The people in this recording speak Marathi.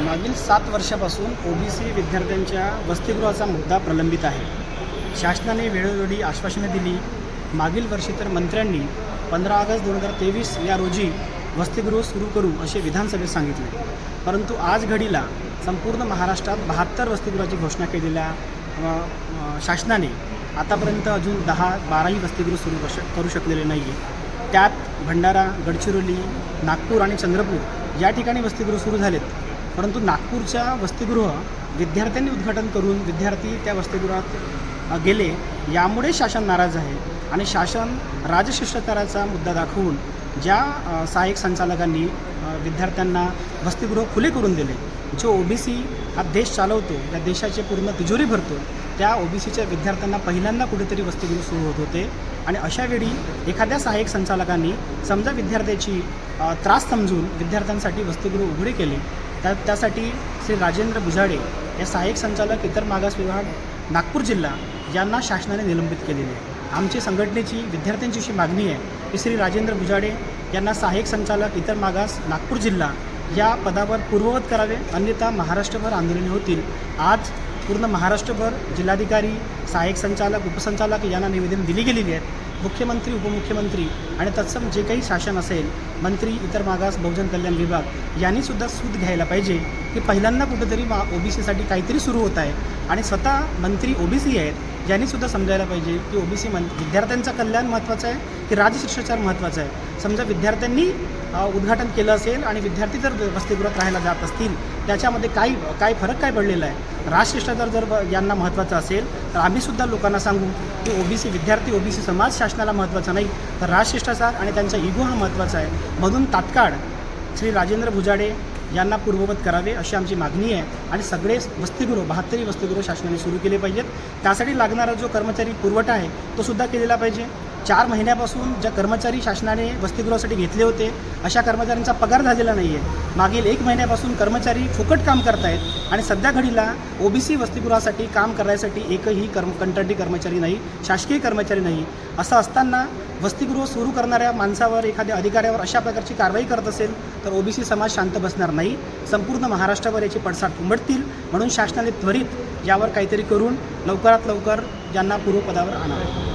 मागील सात वर्षापासून ओबीसी विद्यार्थ्यांच्या वसतिगृहाचा मुद्दा प्रलंबित आहे. शासनाने वेळोवेळी आश्वासने दिली. मागील वर्षी तर मंत्र्यांनी पंधरा ऑगस्ट दोन हजार तेवीस या रोजी वसतिगृह सुरू करू असे विधानसभेत सांगितले. परंतु आज घडीला संपूर्ण महाराष्ट्रात बहात्तर वसतिगृहाची घोषणा केलेल्या शासनाने आतापर्यंत अजून दहा बाराही वसतिगृह सुरू करू शक- करू शकलेले नाही आहे त्यात भंडारा गडचिरोली नागपूर आणि चंद्रपूर या ठिकाणी वसतिगृह सुरू झालेत. परंतु नागपूरच्या वसतिगृह विद्यार्थ्यांनी उद्घाटन करून विद्यार्थी त्या वसतिगृहात गेले. यामुळे शासन नाराज आहे आणि शासन राजशिष्टाचाराचा मुद्दा दाखवून ज्या सहाय्यक संचालकांनी विद्यार्थ्यांना वसतिगृह खुले करून दिले जो ओ बी सी हा देश चालवतो या देशाचे पूर्ण तिजोरी भरतो त्या ओ बी सीच्या विद्यार्थ्यांना पहिल्यांदा कुठेतरी वसतिगृह सुरू होत होते. आणि अशावेळी एखाद्या सहाय्यक संचालकांनी समजा विद्यार्थ्याची त्रास समजून विद्यार्थ्यांसाठी वसतिगृह उघडे केले त्या त्यासाठी श्री राजेंद्र बुजाडे हे सहाय्यक संचालक इतर मागास विभाग नागपूर जिल्हा यांना शासनाने निलंबित केलेले आहे. आमची संघटनेची विद्यार्थ्यांची अशी मागणी आहे की श्री राजेंद्र बुजाडे यांना सहाय्यक संचालक इतर मागास नागपूर जिल्हा या पदावर पूर्ववत करावे अन्यथा महाराष्ट्रभर आंदोलने होतील. आज पूर्ण महाराष्ट्रभर जिल्हाधिकारी सहाय्यक संचालक उपसंचालक यांना निवेदन दिली गेलेली आहेत. मुख्यमंत्री उपमुख्यमंत्री आणि तत्सम जे काही शासन असेल मंत्री इतर मागास बहुजन कल्याण विभाग यांनी सुद्धा सूत घ्यायला पाहिजे. की पहिल्यांदा कुठेतरी मा ओबीसीसाठी काहीतरी सुरू होत आहे आणि स्वतः मंत्री ओबीसी आहेत यांनी सुद्धा समजायला पाहिजे की ओबीसी मन विद्यार्थ्यांचं कल्याण महत्त्वाचं आहे की राजशिष्टाचार महत्त्वाचा आहे. समजा विद्यार्थ्यांनी उद्घाटन केलं असेल आणि विद्यार्थी जर वसतिगृहात राहायला जात असतील त्याच्यामध्ये काही काय फरक काय पडलेला आहे? राजशिष्टाचार जर यांना महत्त्वाचा असेल तर आम्हीसुद्धा लोकांना सांगू की ओबीसी विद्यार्थी ओबीसी समाज शासनाला महत्त्वाचा नाही. तर राजशिष्टाचार आणि त्यांचा इगो हा महत्त्वाचा आहे. म्हणून तात्काळ श्री राजेंद्र भुजाडे यांना पूर्ववत करावे अशी आमची मागणी आहे आणि सगळे वसतिगृह बहात्तरी वसतिगृह शासनाने सुरू केले पाहिजेत. त्यासाठी लागणारा जो कर्मचारी पुरवठा आहे तो सुद्धा केलेला पाहिजे. चार महिन्यापासून ज्या कर्मचारी शासनाने वसतिगृहासाठी घेतले होते अशा कर्मचाऱ्यांचा पगार झालेला नाही आहे मागील एक महिन्यापासून कर्मचारी फुकट काम करतायत आणि सध्या घडीला ओबीसी वसतिगृहासाठी काम करायसाठी एकही कर्म कंत्राटी कर्मचारी नाही शासकीय कर्मचारी नाही. असं असताना वसतिगृह सुरू करणाऱ्या माणसावर एखाद्या अधिकाऱ्यावर अशा प्रकारची कारवाई करत असेल तर ओबीसी समाज शांत बसणार नाही. संपूर्ण महाराष्ट्रावर याची पडसाद उमटतील. म्हणून शासनाने त्वरित यावर काहीतरी करून लवकरात लवकर ज्यांना पूर्वपदावर आणावे